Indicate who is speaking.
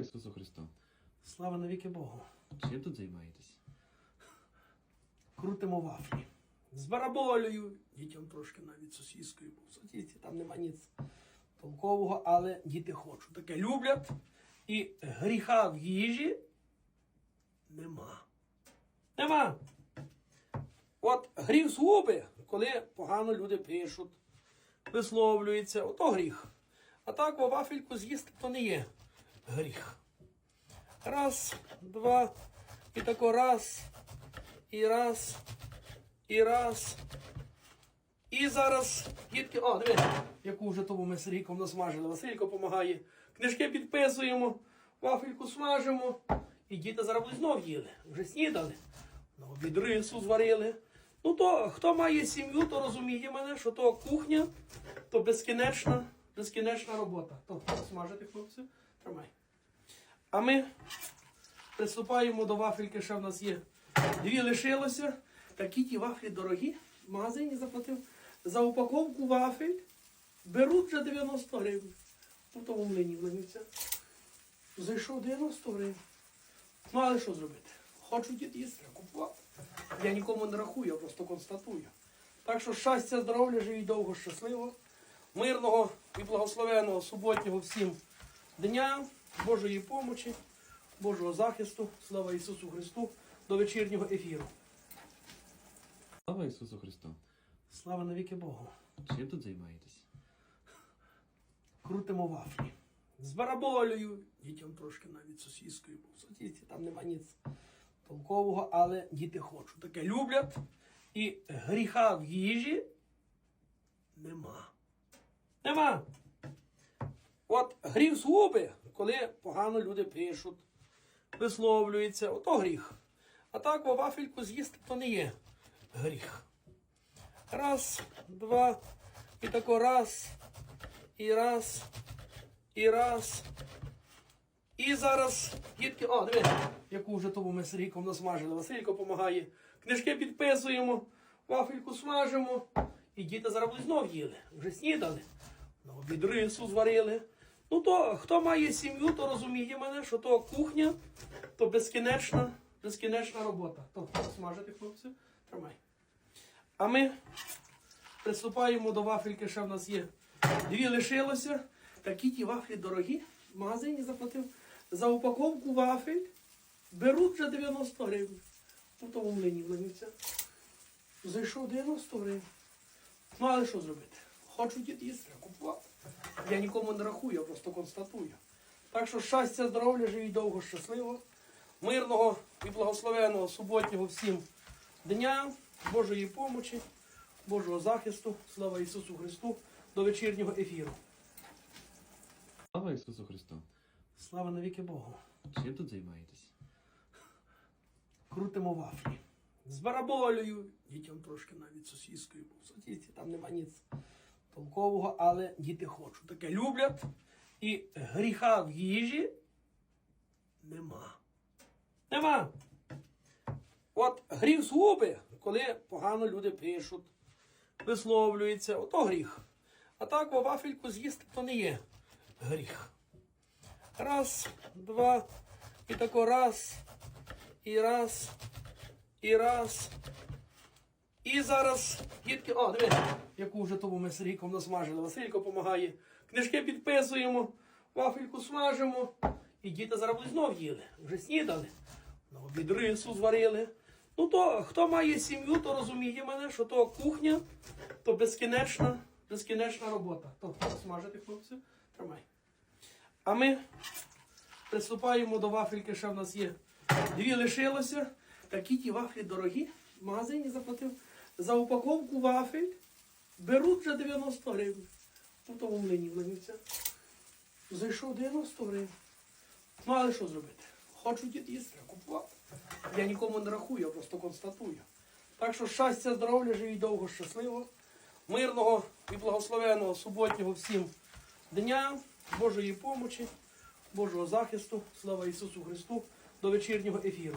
Speaker 1: Ісусу Христу!
Speaker 2: Слава навіки Богу.
Speaker 1: Чим тут займаєтесь?
Speaker 2: Крутимо вафлі. З бараболею, дітям трошки навіть сосіскою, бо в сосісці там нема ніц толкового, але діти хочуть. Таке люблять. І гріха в їжі нема. Нема. От гріх згуби, коли погано люди пишуть, висловлюються, ото гріх. А так вафельку з'їсти то не є гріх. Раз, два, і тако раз, і раз, і раз. І зараз дітки, о, диви, яку вже тому ми з Сергійком насмажили. Василько допомагає. Книжки підписуємо, вафельку смажимо. І діти зараз знов їли. Вже снідали. На обід рису зварили. Ну то хто має сім'ю, то розуміє мене, що то кухня, то безкінечна, безкінечна робота. То смажити, хлопці, тримай. А ми приступаємо до вафельки, ще в нас є дві лишилося. Такі ті вафлі дорогі. В магазині заплатив за упаковку вафель. Беруть вже 90 гривень. У тому млині вленівця. Зайшов 90 гривень. Ну, але що зробити? Хочу діти їсти, купувати. Я нікому не рахую, я просто констатую. Так що щастя, здоров'я, живіть довго, щасливо, мирного і благословеного суботнього всім дня, Божої помочі, Божого захисту, слава Ісусу Христу, до вечірнього ефіру.
Speaker 1: Слава Ісусу Христу!
Speaker 2: Слава навіки Богу.
Speaker 1: Чим тут займаєтесь?
Speaker 2: Крутимо вафлі. З бараболею, дітям трошки навіть сосіскою, бо в сосісці там нема ніц толкового, але діти хочуть. Таке люблять. І гріха в їжі нема. Нема. От гріх згуби, коли погано люди пишуть, висловлюються, ото гріх. А так вафельку з'їсти то не є гріх. Раз, два, і тако раз, і раз, і раз. І зараз дітки, о, диви, яку вже тому ми з Сергійком насмажили. Василько допомагає. Книжки підписуємо, вафельку смажимо. І діти зараз знов їли. Вже снідали. Обід рису зварили. Ну то хто має сім'ю, то розуміє мене, що то кухня, то безкінечна, безкінечна робота. То смажити, хлопці, тримай. А ми приступаємо до вафельки, ще в нас є дві лишилося. Такі ті вафлі дорогі. В магазині заплатив за упаковку вафель. Беруть вже 90 гривень. У тому млині вленівця. Зайшов 90 гривень. Ну, але що зробити? Хочу їсти, треба. Я нікому не рахую, я просто констатую. Так що щастя, здоров'я, живіть довго, щасливо, мирного і благословеного суботнього всім дня, Божої помочі, Божого захисту, слава Ісусу Христу, до вечірнього ефіру.
Speaker 1: Слава Ісусу Христу!
Speaker 2: Слава навіки Богу.
Speaker 1: Чим тут займаєтесь?
Speaker 2: Крутимо вафлі. З бараболею, дітям трошки навіть сосіскою, бо в сосісці там нема ніц толкового, але діти хочуть. Таке люблять. І гріха в їжі нема. Нема. От гріх згуби, коли погано люди пишуть, висловлюються, ото гріх. А так вафельку з'їсти то не є гріх. Раз, два, і тако раз, і раз, і раз. І зараз дітки, о, диви, яку вже тому ми з Сергійком насмажили. Василько допомагає. Книжки підписуємо, вафельку смажимо. І діти зараз будуть знов їли. Вже снідали. На обід рису зварили. Ну то хто має сім'ю, то розуміє мене, що то кухня, то безкінечна, безкінечна робота. То смажити, хлопці, тримай. А ми приступаємо до вафельки, ще в нас є дві лишилося. Такі ті вафлі дорогі. В магазині заплатив за упаковку вафель. Беруть вже 90 гривень. У тому млині вленівця. Зайшов 90 гривень. Ну, але що зробити? Хочу діти їсти, купувати. Я нікому не рахую, я просто констатую. Так що щастя, здоров'я, живіть довго, щасливо, мирного і благословеного суботнього всім дня, Божої помочі, Божого захисту, слава Ісусу Христу, до вечірнього ефіру.